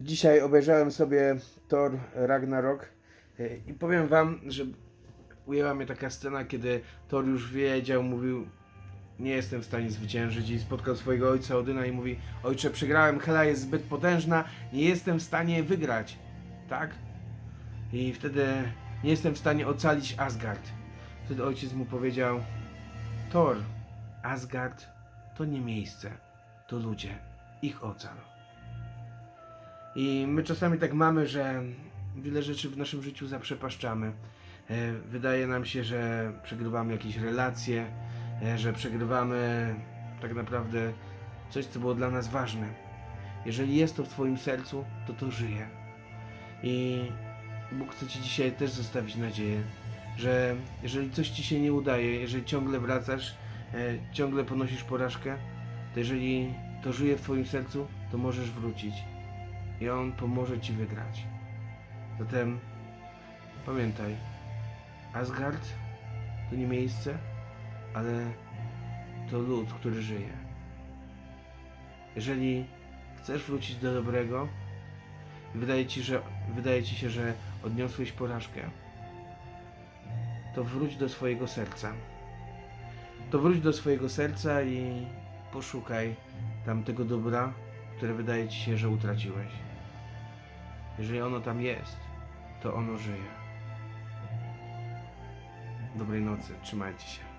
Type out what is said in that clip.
Dzisiaj obejrzałem sobie Thor Ragnarok e, i powiem wam, że ujęła mnie taka scena, kiedy Thor już wiedział, mówił nie jestem w stanie zwyciężyć i spotkał swojego ojca Odyna i mówi ojcze przegrałem, Hela jest zbyt potężna, nie jestem w stanie wygrać, tak? I wtedy nie jestem w stanie ocalić Asgard. Wtedy ojciec mu powiedział Thor, Asgard to nie miejsce, to ludzie, ich ocal. I my czasami tak mamy, że wiele rzeczy w naszym życiu zaprzepaszczamy. E, Wydaje nam się, że przegrywamy jakieś relacje, e, że przegrywamy tak naprawdę coś, co było dla nas ważne. Jeżeli jest to w Twoim sercu, to to żyje. I Bóg chce Ci dzisiaj też zostawić nadzieję, że jeżeli coś Ci się nie udaje, jeżeli ciągle wracasz, e, ciągle ponosisz porażkę, to jeżeli to żyje w Twoim sercu, to możesz wrócić i On pomoże Ci wygrać. Zatem pamiętaj, Asgard to nie miejsce, ale to lud, który żyje. Jeżeli chcesz wrócić do dobrego wydaje Ci, że, wydaje Ci się, że odniosłeś porażkę, to wróć do swojego serca. To wróć do swojego serca i poszukaj tam tego dobra, które wydaje Ci się, że utraciłeś. Jeżeli ono tam jest, to ono żyje. Dobrej nocy, trzymajcie się.